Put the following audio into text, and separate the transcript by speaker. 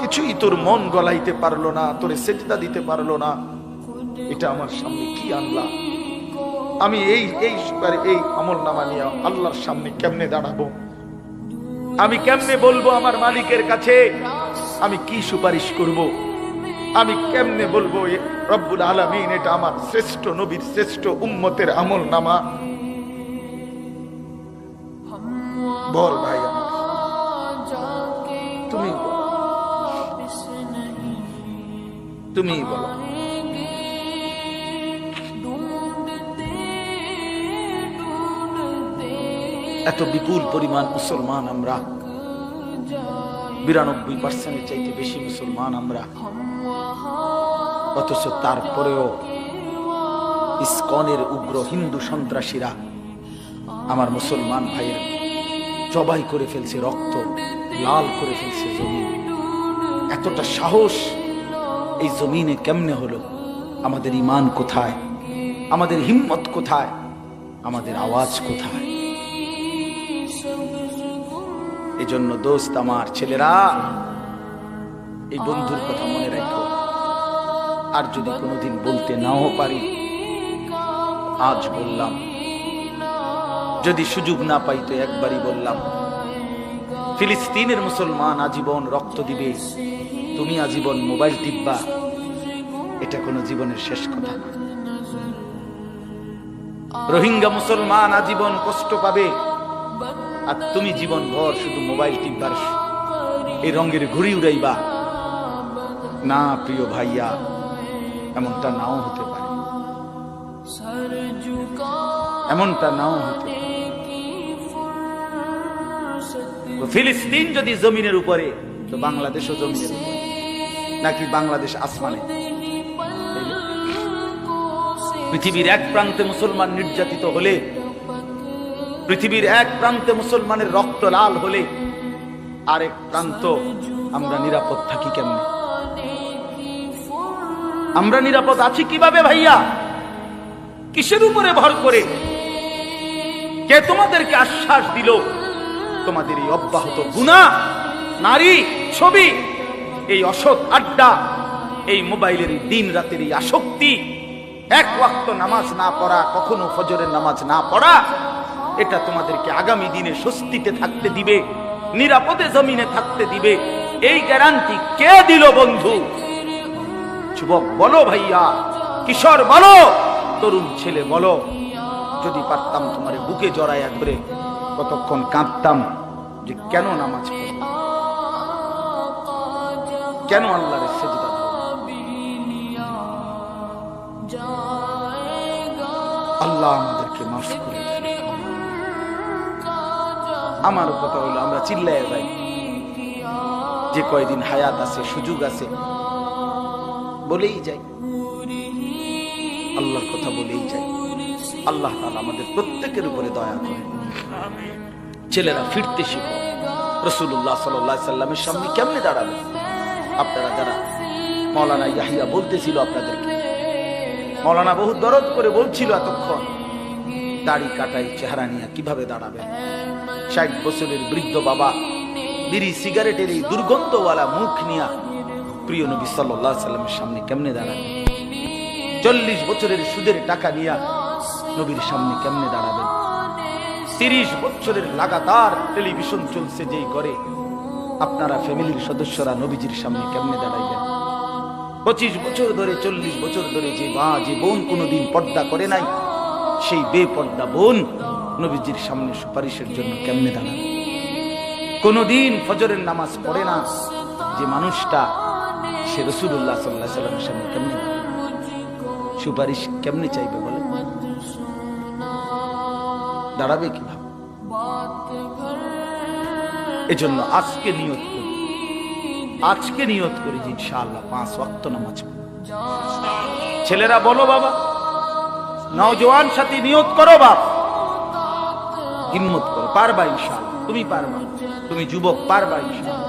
Speaker 1: কিছুই তোর মন গলাইতে পারল না, তোরে সেজদা দিতে পারল না। এটা আমার সামনে কি আনলা? আমি এই এই এই আমল নামা নিয়ে আল্লাহর সামনে কেমনে দাঁড়াবো? আমি কেমনে বলব আমার মালিকের কাছে? আমি কি সুপারিশ করব। আমি কেমনে বলব রব্বুল আলমিন, এটা আমার শ্রেষ্ঠ নবীর শ্রেষ্ঠ উম্মতের আমল নামা? বল ভাই। তুমি বলো। এত বিপুল পরিমাণ মুসলমান আমরা। বিরানব্বই পার্সেন্টের চাইতে বেশি মুসলমান আমরা। অথচ তারপরেও ইস্কনের উগ্র হিন্দু সন্ত্রাসীরা আমার মুসলমান ভাইয়ের জবাই করে ফেলছে রক্ত, লাল করে ফেলছে জমিন এতটা সাহস এই জমিনে কেমনে হলো? আমাদের ইমান কোথায়? আমাদের হিম্মত কোথায়? আমাদের আওয়াজ কোথায়? এজন্য দোস্ত আমার ছেলেরা, এই বন্ধুর কথা মনে রাখো। আর যদি কোনোদিন বলতে নাও পারি, আজ বললাম। যদি সুযোগ না পাই তো একবারই বললাম। ফিলিস্তিনের মুসলমান আজীবন রক্ত দিবে। তুমি আজীবন মোবাইল টিপবা। এটা কোনো জীবনের শেষ কথা না। রোহিঙ্গা মুসলমান আজীবন কষ্ট পাবে। আর তুমি জীবন ভর শুধু মোবাইল টিপবার। এই রঙের ঘুড়ি উড়াইবা। না, প্রিয় ভাইয়া, এমনটা নাও হতে পারে। এমনটা নাও হতে ফিলিস্তিন যদি জমিনের উপরে, তো বাংলাদেশও জমিনের উপরে। নাকি বাংলাদেশ আসমানে? পৃথিবীর এক প্রান্তে মুসলমান নির্যাতিত হলে, পৃথিবীর এক প্রান্তে মুসলমানের রক্ত লাল হলে, আরেক প্রান্ত আমরা নিরাপদ থাকি কেমনে? আমরা নিরাপদ আছি কীভাবে ভাইয়া? কিসের উপরে ভর করে? কে তোমাদেরকে আশ্বাস দিল? তোমাদের এই অব্যাহত গুণা নারী, ছবি, এই অসৎ আড্ডা, এই মোবাইলের দিন রাতের এই আসক্তি। এক ওয়াক্ত নামাজ না পড়া, কখনো ফজরের নামাজ না পড়া, এটা তোমাদেরকে আগামী দিনে স্বস্তিতে থাকতে দিবে, নিরাপদে জমিনে থাকতে দিবে। এই গ্যারান্টি কে দিল বন্ধু? যুবক বলো ভাইয়া, কিশোর বলো, তরুণ ছেলে বলো। যদি পারতাম তোমার বুকে জড়াইয়া ধরে কতক্ষণ কাঁদতাম যে কেন নামাজ কেন আল্লাহর সেজদা আল্লাহ আমাদেরকে মাফ করে আমার কথা হলো, আমরা চিল্লায় যাই। যে কয়দিন হায়াত আছে, সুযোগ আছে, বলেই যাই। আল্লাহর কথা বলেই যাই। আল্লাহ তাআলা আমাদের প্রত্যেকের উপরে দয়া করে। ছেলেরা ফিরতে শিখো। রসুল্লাহ সাল্লাহ সাল্লামের সামনে কেমনে দাঁড়াবে? আপনারা যারা মৌলানা ইয়াহিয়া বলতেছিল আপনাদেরকে মৌলানা বহু দরদ করে বলছিল এতক্ষণ, দাড়ি কাটাই চেহারা নিয়ে কীভাবে দাঁড়াবে? ষাট বছরের বৃদ্ধ বাবা বিড়ি সিগারেটের এই দুর্গন্ধওয়ালা মুখ নিয়া প্রিয় নবী সাল্লাহ সাল্লামের সামনে কেমনে দাঁড়াবে? চল্লিশ বছরের সুদের টাকা নিয়া নবীর সামনে কেমনে দাঁড়াবেন? তিরিশ বছরের লাগাতার টেলিভিশন চলছে যেই করে আপনারা ফ্যামিলির সদস্যরা নবীজির সামনে কেমনে দাঁড়াইবেন? পঁচিশ বছর ধরে, চল্লিশ বছর ধরে যে মা, যে বোন কোনোদিন পর্দা করে নাই, সেই বেপর্দা বোন নবীজির সামনে সুপারিশের জন্য কেমনে দাঁড়াবে? কোনোদিন ফজরের নামাজ পড়ে না, যে মানুষটা, সে রসুল্লাহ সাল্লাহ সাল্লামের সামনে কেমনে সুপারিশ কেমনে চাইবে বলে দাঁড়াবে কীভাবে এজন্য আজকে নিয়ত করি। আজকে নিয়ত করি যে ইনশাআল্লাহ পাঁচ অক্ত নামাজ ছেলেরা, বলো বাবা। নওজোয়ান সাথী, নিয়ত করো বাপ। হিম্মত করো, পারবা ইনশাআল্লাহ। তুমি পারবা। তুমি যুবক, পারবা ইনশাআল্লাহ।